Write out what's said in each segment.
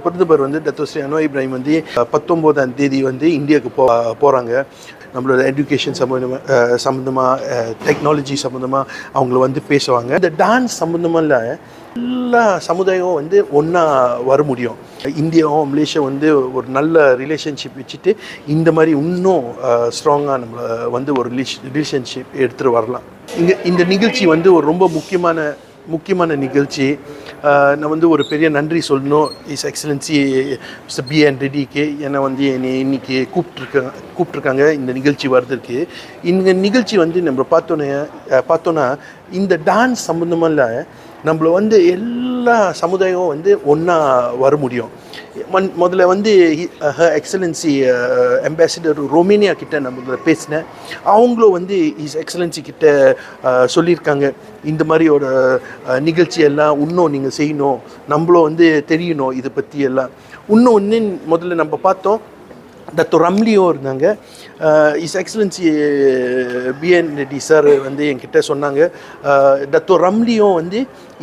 பிரதமர் வந்து டத்தோஸ்ரீ அனுவா இப்ராஹிம் வந்து பத்தொம்போதாம் தேதி வந்து இந்தியாவுக்கு போ போகிறாங்க நம்மளோட எஜுகேஷன் சம்மந்தமாக சம்மந்தமாக டெக்னாலஜி சம்மந்தமாக அவங்கள வந்து பேசுவாங்க. இந்த டான்ஸ் சம்மந்தமாக எல்லா சமுதாயமும் வந்து ஒன்றா வர முடியும். இந்தியாவும் மலேசியா வந்து ஒரு நல்ல ரிலேஷன்ஷிப் வச்சுட்டு இந்த மாதிரி இன்னும் ஸ்ட்ராங்காக நம்மளை வந்து ஒரு ரிலேஷன்ஷிப் எடுத்துகிட்டு வரலாம். இங்கே இந்த நிகழ்ச்சி வந்து ஒரு ரொம்ப முக்கியமான முக்கியமான நிகழ்ச்சி. நான் வந்து ஒரு பெரிய நன்றி சொல்லணும். His excellency mister P and ரெடிக்கு என்னை வந்து என்னை இன்றைக்கி கூப்பிட்ருக்காங்க கூப்பிட்ருக்காங்க இந்த நிகழ்ச்சி வர்றதுக்கு. இந்த நிகழ்ச்சி வந்து நம்ம பார்த்தோன்னே பார்த்தோன்னா இந்த டான்ஸ் சம்மந்தமாக நம்மள வந்து எல்லா சமுதாயமும் வந்து ஒன்றா வர முடியும். முதல்ல வந்து எக்ஸலன்சி அம்பாசிடர் ரொமேனியா கிட்ட நம்ம பேசினேன். அவங்களும் வந்து இஸ் எக்ஸலன்சி கிட்ட சொல்லியிருக்காங்க. இந்த மாதிரியோட ஒரு நிகழ்ச்சி எல்லாம் இன்னும் நீங்கள் செய்யணும். நம்மளும் வந்து தெரியணும் இதை பற்றி எல்லாம். இன்னும் ஒன்று முதல்ல நம்ம பார்த்தோம். தத்து ரம்லியும் இருந்தாங்க. His excellency PN Reddy sir வந்து என்கிட்ட சொன்னாங்க. தத்து ரம்லியும் வந்து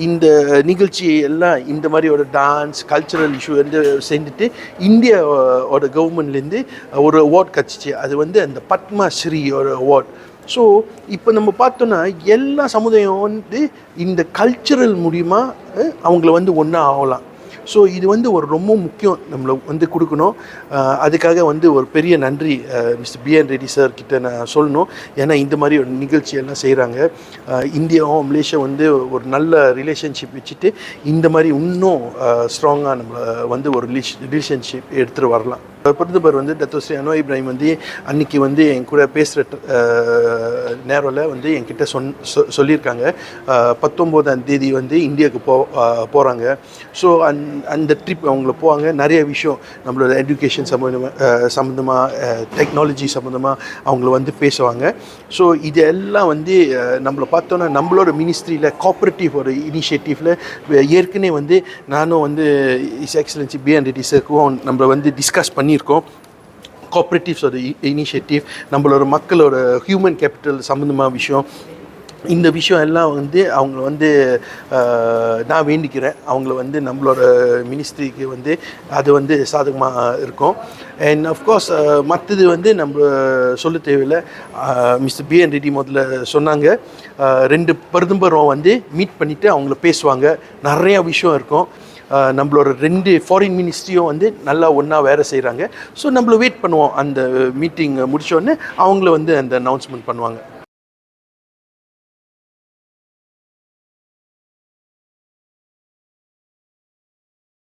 இந்த நிகழ்ச்சி எல்லாம் இந்த மாதிரியோட டான்ஸ் கல்ச்சுரல் இஷ்யூ வந்து செஞ்சுட்டு இந்தியாவோட கவர்மெண்ட்லேருந்து ஒரு அவார்ட் கிடச்சிச்சு அது வந்து அந்த பத்மா ஸ்ரீயோட அவார்ட் ஸோ இப்போ நம்ம பார்த்தோன்னா எல்லா சமுதாயம் வந்து இந்த கல்ச்சுரல் மூலிமா அவங்கள வந்து ஒன்றா ஆகலாம். ஸோ இது வந்து ஒரு ரொம்ப முக்கியம் நம்மளை வந்து கொடுக்கணும். அதுக்காக வந்து ஒரு பெரிய நன்றி மிஸ்டர் பிஎன் ரெட்டி சார் கிட்ட நான் சொல்லணும். ஏன்னா இந்த மாதிரி ஒரு நிகழ்ச்சியெல்லாம் செய்கிறாங்க இந்தியாவும் மலேசியா வந்து ஒரு நல்ல ரிலேஷன்ஷிப் வச்சுட்டு இந்த மாதிரி இன்னும் ஸ்ட்ராங்காக நம்மளை வந்து ஒரு ரிலேஷன்ஷிப் எடுத்துகிட்டு வரலாம். பிரதமர் வந்து தத்தோஸ்ரீ ஸ்ரீ இப்ராஹிம் வந்து அன்னைக்கு வந்து என் கூட பேசுகிற நேரில் வந்து என்கிட்ட சொன் சொ சொல்லியிருக்காங்க. பத்தொம்போதாம் தேதி வந்து இந்தியாவுக்கு போ போகிறாங்க ஸோ அந் அந்த ட்ரிப் அவங்கள போவாங்க. நிறைய விஷயம் நம்மளோட எஜுகேஷன் சம்மந்தமாக சம்மந்தமாக டெக்னாலஜி சம்மந்தமாக அவங்கள வந்து பேசுவாங்க. ஸோ இது எல்லாம் வந்து நம்மளை பார்த்தோன்னா நம்மளோட மினிஸ்ட்ரியில் கோஆப்ரேட்டிவ் ஒரு இனிஷியேட்டிவில் ஏற்கனவே வந்து நானும் வந்து இஸ் எக்ஸலன்சி பிஎன் ரெட்டி சர்க்கும் நம்மளை வந்து டிஸ்கஸ் பண்ணியிருக்கோம். கோஆப்ரேட்டிவ்ஸோட இனிஷியேட்டிவ் நம்மளோட மக்களோட ஹியூமன் கேபிட்டல் சம்மந்தமாக விஷயம் இந்த விஷயம் எல்லாம் வந்து அவங்கள வந்து நான் வேண்டிக்கிறேன். அவங்கள வந்து நம்மளோட மினிஸ்ட்ரிக்கு வந்து அது வந்து சாதகமாக இருக்கும். அண்ட் அஃப்கோர்ஸ் மற்றது வந்து நம்ம சொல்ல தேவையில்லை. மிஸ்டர் பிஎன் ரெட்டி முதல்ல சொன்னாங்க. ரெண்டு பிரதமரும் வந்து மீட் பண்ணிவிட்டு அவங்கள பேசுவாங்க. நிறையா விஷயம் இருக்கும். நம்மளோட ரெண்டு ஃபாரின் மினிஸ்ட்ரியும் வந்து நல்லா ஒன்றா வேலை செய்கிறாங்க ஸோ நம்மள வெயிட் பண்ணுவோம். அந்த மீட்டிங் முடித்தோடனே அவங்கள வந்து அந்த அனௌன்ஸ்மெண்ட் பண்ணுவாங்க.